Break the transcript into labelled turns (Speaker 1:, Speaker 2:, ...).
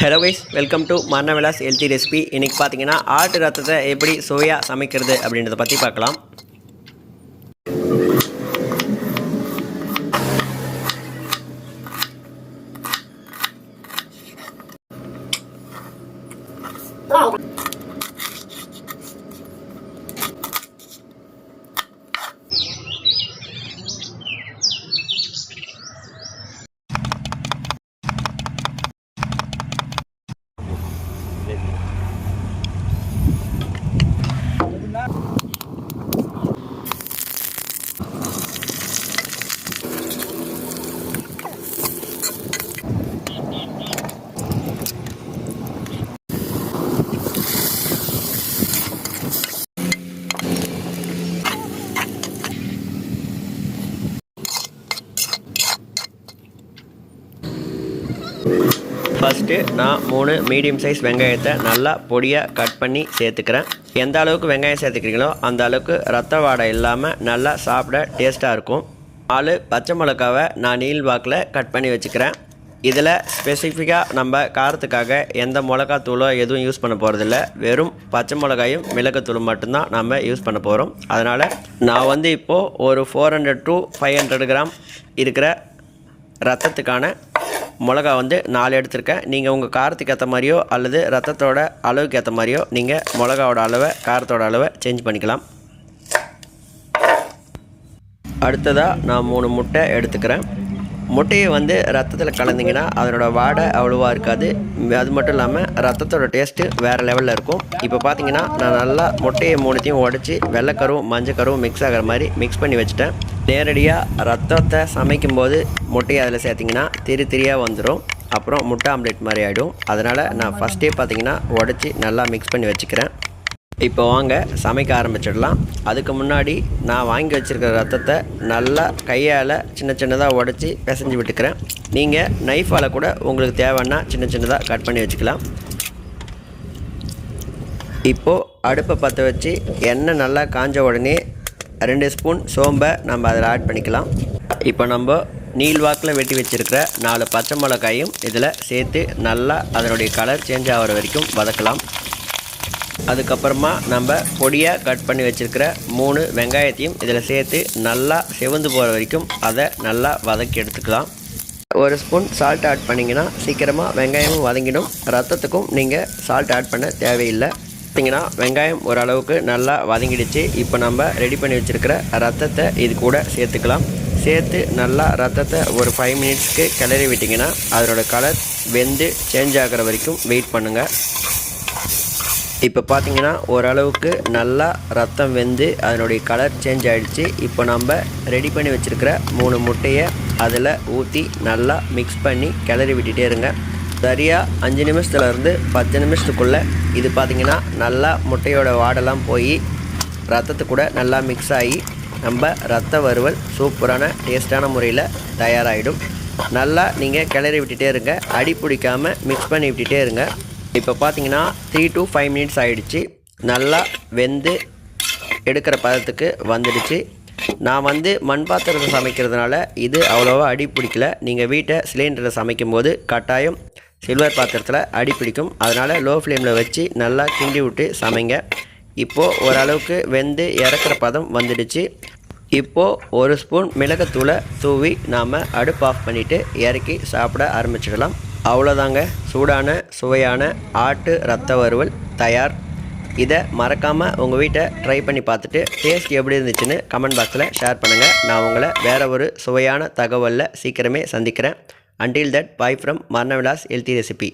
Speaker 1: Hello guys welcome to Maranavilas healthy recipe இன்றைக்கி பார்த்தீங்கன்னா ஆட்டு ரத்தத்தை எப்படி சுவையாக சமைக்கிறது அப்படின்றத பற்றி பார்க்கலாம். natin. Thank ஃபஸ்ட்டு நான் மூணு மீடியம் சைஸ் வெங்காயத்தை நல்லா பொடியாக கட் பண்ணி சேர்த்துக்கிறேன். எந்த அளவுக்கு வெங்காயம் சேர்த்துக்கிறீங்களோ அந்த அளவுக்கு ரத்த வாடை இல்லாமல் நல்லா சாப்பிட டேஸ்ட்டாக இருக்கும். நாலு பச்சை மிளகாவை நான் நீல் வாக்கில் கட் பண்ணி வச்சுக்கிறேன். இதில் ஸ்பெசிஃபிக்காக நம்ம காரத்துக்காக எந்த மிளகாத்தூளோ எதுவும் யூஸ் பண்ண போகிறதில்ல வெறும் பச்சை மிளகாயும் மிளகுத்தூளும் மட்டும்தான் நம்ம யூஸ் பண்ண போகிறோம் அதனால் நான் வந்து இப்போது ஒரு four hundred to five hundred gram இருக்கிற ரத்தத்துக்கான மிளகா வந்து நாலு எடுத்திருக்கேன். நீங்கள் உங்கள் காரத்துக்கு ஏற்ற மாதிரியோ அல்லது ரத்தத்தோட அளவுக்கு ஏற்ற மாதிரியோ நீங்கள் மிளகாவோட அளவை காரத்தோட அளவை சேஞ்ச் பண்ணிக்கலாம். அடுத்ததாக நான் மூணு முட்டை எடுத்துக்கிறேன். முட்டையை வந்து ரத்தத்தில் கலந்திங்கன்னா அதனோட வாடை அவ்வளோவா இருக்காது. அது மட்டும் இல்லாமல் ரத்தத்தோட டேஸ்ட்டு வேறு லெவலில் இருக்கும். இப்போ பார்த்தீங்கன்னா நான் நல்லா முட்டையை மூணுத்தையும் உடச்சி வெள்ளைக்கரும் மஞ்சக்கரும் மிக்ஸ் ஆகிற மாதிரி மிக்ஸ் பண்ணி வச்சுட்டேன். நேரடியாக ரத்தத்தை சமைக்கும்போது முட்டையை அதில் சேர்த்திங்கன்னா திரி திரியாக வந்துடும் அப்புறம் முட்டை ஆம்லேட் மாதிரி ஆகிடும் அதனால் நான் ஃபஸ்ட்டே பார்த்தீங்கன்னா உடச்சி நல்லா மிக்ஸ் பண்ணி வச்சுக்கிறேன். இப்போ வாங்க சமைக்க ஆரம்பிச்சிடலாம். அதுக்கு முன்னாடி நான் வாங்கி வச்சுருக்கிற ரத்தத்தை நல்லா கையால் சின்ன சின்னதாக உடச்சி பிசைஞ்சு விட்டுக்கிறேன். நீங்கள் நைஃபால் கூட உங்களுக்கு தேவைன்னா சின்ன சின்னதாக கட் பண்ணி வச்சுக்கலாம். இப்போது அடுப்பை பற்ற வச்சு எண்ணெய் நல்லா காஞ்ச உடனே ரெண்டு ஸ்பூன் சோம்பை நம்ம அதில் ஆட் பண்ணிக்கலாம். இப்போ நம்ம நீள்வாக்கில் வெட்டி வச்சுருக்கிற நாலு பச்சை மிளகாயும் இதில் சேர்த்து நல்லா அதனுடைய கலர் சேஞ்ச் ஆகிற வரைக்கும் வதக்கலாம். அதுக்கப்புறமா நம்ம பொடியாக கட் பண்ணி வச்சுருக்கிற மூணு வெங்காயத்தையும் இதில் சேர்த்து நல்லா செவந்து போகிற வரைக்கும் அதை நல்லா வதக்கி எடுத்துக்கலாம். ஒரு ஸ்பூன் சால்ட் ஆட் பண்ணிங்கன்னா சீக்கிரமாக வெங்காயமும் வதங்கிடும். ரத்தத்துக்கும் நீங்கள் சால்ட் ஆட் பண்ண தேவையில்லை. பார்த்திங்கன்னா வெங்காயம் ஓரளவுக்கு நல்லா வதங்கிடுச்சு. இப்போ நம்ம ரெடி பண்ணி வச்சுருக்கிற ரத்தத்தை இது கூட சேர்த்துக்கலாம். சேர்த்து நல்லா ரத்தத்தை ஒரு ஃபைவ் மினிட்ஸ்க்கு கிளறி விட்டிங்கன்னா அதனோட கலர் வெந்து சேஞ்ச் ஆகிற வரைக்கும் வெயிட் பண்ணுங்கள் இப்போ பார்த்தீங்கன்னா ஓரளவுக்கு நல்லா ரத்தம் வெந்து அதனுடைய கலர் சேஞ்ச் ஆகிடுச்சு இப்போ நம்ம ரெடி பண்ணி வச்சுருக்கிற மூணு முட்டையை அதில் ஊற்றி நல்லா மிக்ஸ் பண்ணி கிளறி விட்டுகிட்டே இருங்க. சரியாக அஞ்சு நிமிஷத்துலேருந்து பத்து நிமிஷத்துக்குள்ளே இது பார்த்திங்கன்னா நல்லா முட்டையோட வாடெல்லாம் போய் ரத்தத்து கூட நல்லா மிக்ஸ் ஆகி நம்ம ரத்த வறுவல் சூப்பரான டேஸ்டான முறையில் தயாராகிடும் நல்லா நீங்கள் கிளறி விட்டுட்டே இருங்க. அடி பிடிக்காமல் மிக்ஸ் பண்ணி விட்டுட்டே இருங்க. இப்போ பார்த்தீங்கன்னா த்ரீ டு ஃபைவ் மினிட்ஸ் ஆகிடுச்சு நல்லா வெந்து எடுக்கிற பதத்துக்கு வந்துடுச்சு. நான் வந்து மண் பாத்திரத்தை சமைக்கிறதுனால இது அவ்வளோவா அடி பிடிக்கல. நீங்கள் வீட்டை சிலிண்டரில் சமைக்கும்போது கட்டாயம் சில்வர் பாத்திரத்தில் அடி பிடிக்கும். அதனால் லோ ஃப்ளேமில் வச்சு நல்லா கிண்டி விட்டு சமைங்க. இப்போது ஓரளவுக்கு வெந்து இறக்குற பதம் வந்துடுச்சு. இப்போது ஒரு ஸ்பூன் மிளகுத்தூளை தூவி நாம் அடுப்பு ஆஃப் பண்ணிவிட்டு இறக்கி சாப்பிட ஆரம்பிச்சிடலாம். அவ்வளோதாங்க சூடான சுவையான ஆட்டு ரத்த வறுவல் தயார். இதை மறக்காமல் உங்கள் வீட்டை ட்ரை பண்ணி பார்த்துட்டு டேஸ்ட் எப்படி இருந்துச்சுன்னு கமெண்ட் பாக்ஸில் ஷேர் பண்ணுங்கள் நான் உங்களை வேறு ஒரு சுவையான தகவலில் சீக்கிரமே சந்திக்கிறேன். Until that bye from Maranavilas healthy recipe